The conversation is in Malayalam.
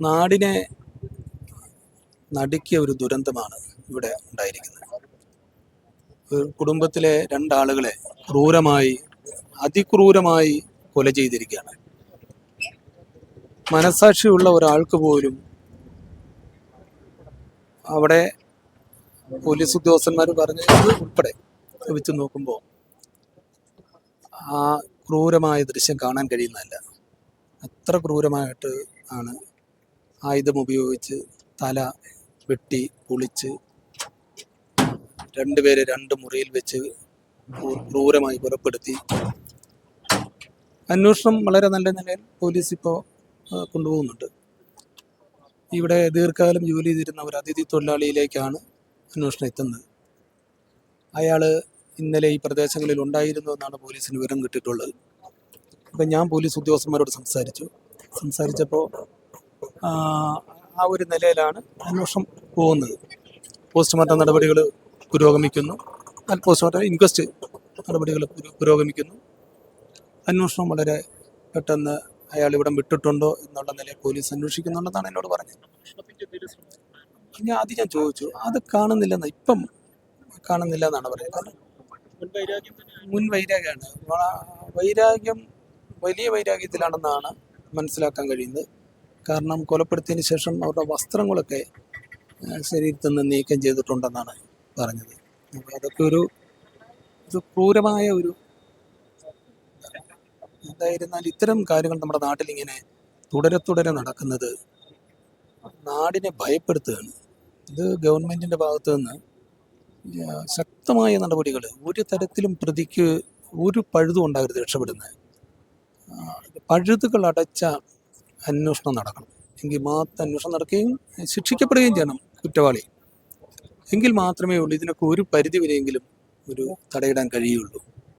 നാടിനെ നടുക്കിയ ഒരു ദുരന്തമാണ് ഇവിടെ ഉണ്ടായിരിക്കുന്നത്. കുടുംബത്തിലെ രണ്ടാളുകളെ ക്രൂരമായി അതിക്രൂരമായി കൊല ചെയ്തിരിക്കുകയാണ്. മനസാക്ഷിയുള്ള ഒരാൾക്ക് പോലും അവിടെ പോലീസ് ഉദ്യോഗസ്ഥന്മാർ പറഞ്ഞത് ഉൾപ്പെടെ വെച്ച് നോക്കുമ്പോൾ ആ ക്രൂരമായ ദൃശ്യം കാണാൻ കഴിയുന്നതല്ല. അത്ര ക്രൂരമായിട്ട് ആണ് ആയുധം ഉപയോഗിച്ച് തല വെട്ടി പൊളിച്ച് രണ്ടുപേരെ രണ്ട് മുറിയിൽ വെച്ച് ക്രൂ- ക്രൂരമായി കൊലപ്പെടുത്തി. അന്വേഷണം വളരെ നല്ല നിലയിൽ പോലീസ് ഇപ്പോൾ കൊണ്ടുപോകുന്നുണ്ട്. ഇവിടെ ദീർഘകാലം ജോലി ചെയ്തിരുന്ന ഒരു അതിഥി തൊഴിലാളിയിലേക്കാണ് അന്വേഷണം എത്തുന്നത്. അയാൾ ഇന്നലെ ഈ പ്രദേശങ്ങളിൽ ഉണ്ടായിരുന്നു എന്നാണ് പോലീസിന് വിവരം കിട്ടിയിട്ടുള്ളത്. അപ്പം ഞാൻ പോലീസ് ഉദ്യോഗസ്ഥന്മാരോട് സംസാരിച്ചു. സംസാരിച്ചപ്പോൾ ആ ഒരു നിലയിലാണ് അന്വേഷണം പോകുന്നത്. പോസ്റ്റ്മോർട്ടം നടപടികൾ പുരോഗമിക്കുന്നു. പോസ്റ്റ്മോർട്ടം ഇൻക്വസ്റ്റ് നടപടികൾ പുരോഗമിക്കുന്നു. അന്വേഷണം വളരെ പെട്ടെന്ന് അയാൾ ഇവിടെ വിട്ടിട്ടുണ്ടോ എന്നുള്ള നിലയിൽ പോലീസ് അന്വേഷിക്കുന്നുണ്ടെന്നാണ് എന്നോട് പറഞ്ഞത്. ഞാൻ ആദ്യം ഞാൻ ചോദിച്ചു. അത് കാണുന്നില്ലെന്ന് ഇപ്പം കാണുന്നില്ല എന്നാണ് പറയുന്നത്. കാരണം മുൻ വൈരാഗ്യമാണ്. വൈരാഗ്യം വലിയ വൈരാഗ്യത്തിലാണെന്നാണ് മനസ്സിലാക്കാൻ കഴിയുന്നത്. കാരണം കൊലപ്പെടുത്തിയതിന് ശേഷം അവരുടെ വസ്ത്രങ്ങളൊക്കെ ശരീരത്തിൽ നിന്ന് നീക്കം ചെയ്തിട്ടുണ്ടെന്നാണ് പറഞ്ഞത്. അപ്പോൾ അതൊക്കെ ഒരു ഒരു ക്രൂരമായ ഒരു എന്തായിരുന്നാൽ ഇത്തരം കാര്യങ്ങൾ നമ്മുടെ നാട്ടിൽ ഇങ്ങനെ തുടരെ തുടരെ നടക്കുന്നത് നാടിനെ ഭയപ്പെടുത്തുകയാണ്. ഇത് ഗവൺമെന്റിന്റെ ഭാഗത്തു നിന്ന് ശക്തമായ നടപടികൾ ഒരു തരത്തിലും പ്രതിക്ക് ഒരു പഴുതും ഉണ്ടാകരുത് രക്ഷപ്പെടുന്നത്. പഴുതുകൾ അടച്ച അന്വേഷണം നടക്കണം. എങ്കിൽ മാത്രം അന്വേഷണം നടക്കുകയും ശിക്ഷിക്കപ്പെടുകയും ചെയ്യണം കുറ്റവാളി. എങ്കിൽ മാത്രമേ ഉള്ളൂ ഇതിനൊക്കെ ഒരു പരിധി വരെയെങ്കിലും ഒരു തടയിടാൻ കഴിയുള്ളൂ